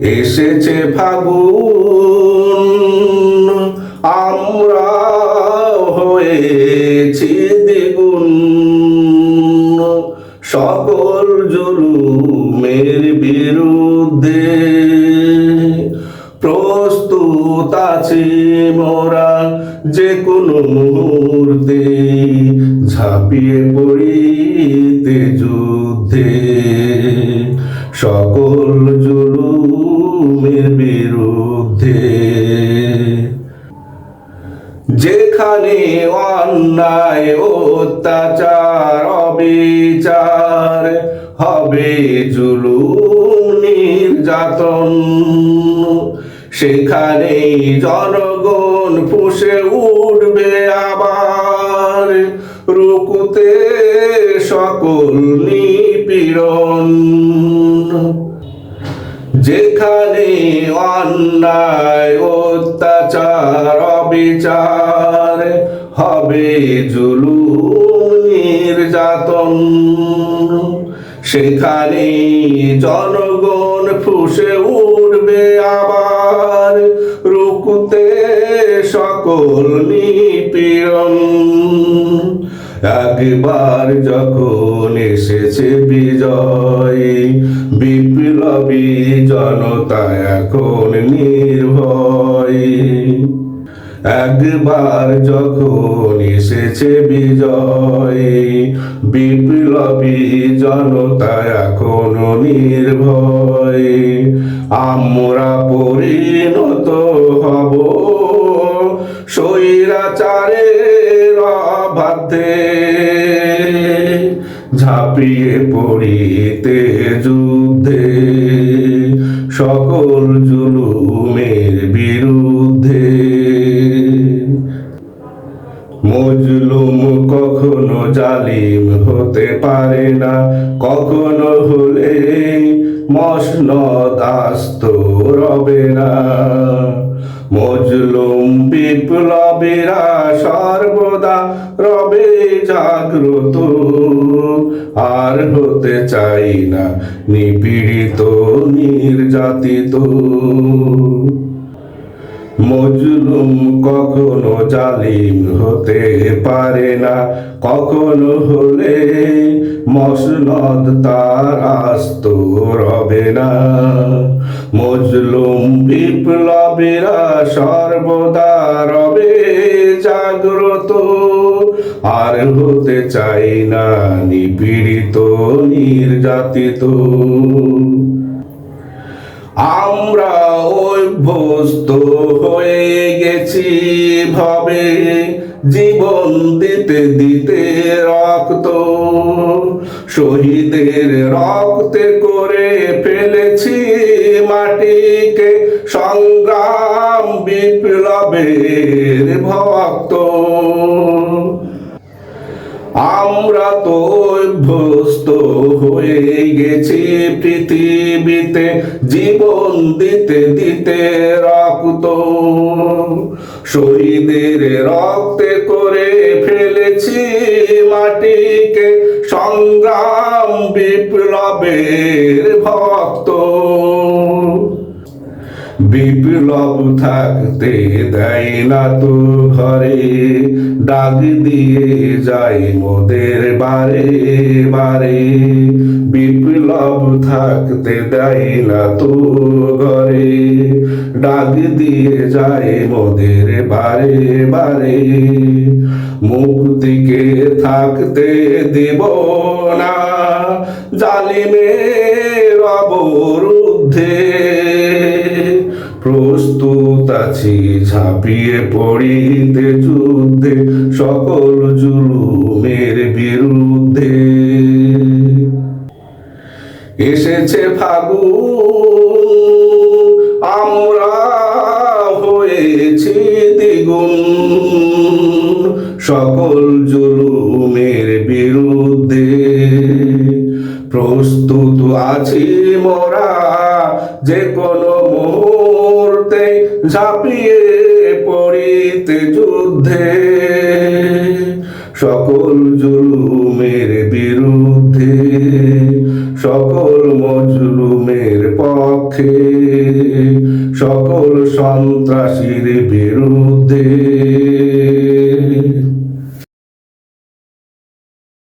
এসেছে ফাগুন, আমরা হয়েছি দ্বিগুণ। সকল জুলুমের বিরুদ্ধে প্রস্তুত আছি মোরা, যে কোনো মুহূর্তে ঝাঁপিয়ে পড়িতে যুদ্ধে। সকল জুলুমের বিরুদ্ধে যেখানে অন্যায়, অত্যাচার, অবিচার হবে জুলুম নির্যাতন। সেখানে জনগণ ফুসে উঠবে আবার। রুকুতে সকল নিপীড়ন। যেখানে অন্যায়, অত্যাচার, অবিচার হবে জুলুম নির্যাতন। সেখানে জনগণ ফুসে উঠবে আবার, রুকুতে সকল নিপীড়ন। একবার যখন এসেছে বিজয় বিপ্লবী জনতা এখন নির্ভয়। একবার যখন এসেছে বিজয়, বিপ্লবী জনতা এখন নির্ভয়। আমরা পরিণত হব। স্বৈরাচারের অবাধ্যে ঝাঁপিয়ে পড়িতে যুদ্ধে, সকল জুলুমের বিরুদ্ধে। মজলুম কখনো জালিম হতে পারে না, কখনো হলে মসনদ আস্ত রবে না। মজলুম বিপ্লবীরা সর্বদা রবে জাগ্রত। হতে চাই না। নিপীড়িত, নির্যাতিত। মজলুম কখনো জালিম হতে পারে না। কখনো হলে মসনদ তার আস্ত রবে না। মজলুম বিপ্লবীরা সর্বদা আর হতে চাই না নিপীড়িত, নির্যাতিত। আমরা অভ্যস্ত হয়ে গেছি ভাবে, জীবন দিতে দিতে রক্ত। শহীদের রক্তে করে ফেলেছি মাটিকে সংগ্রাম আমরা তো অভ্যস্ত হয়ে গেছি পৃথিবীতে, জীবন দিতে দিতে রক্ত। শহীদের রক্তে করে ফেলেছি মাটিকে, সংগ্রাম বিপ্লবের ভক্ত। বিপ্লব থাকতে দেয় না তো ঘরে। ডাক দিয়ে যাই মোদের বারে বারে। বিপ্লব থাকতে দেয় না তো ঘরে। ডাক দিয়ে যায় মোদের বারে বারে। মুক্তিকে থাকতে দেব না। জালিমের অবরুদ্ধে আছি, ঝাঁপিয়ে পড়িতে যুদ্ধে, সকল জুলুমের বিরুদ্ধে। এসেছে ফাগুন, আমরা হয়েছি দ্বিগুণ। সকল জুলুমের বিরুদ্ধে প্রস্তুত আছি মোরা, যে কোনো ঝাঁপিয়ে পড়িতে যুদ্ধে সকল জুলুমের বিরুদ্ধে সকল মজলুমের পক্ষে সকল সন্ত্রাসীর বিরুদ্ধে।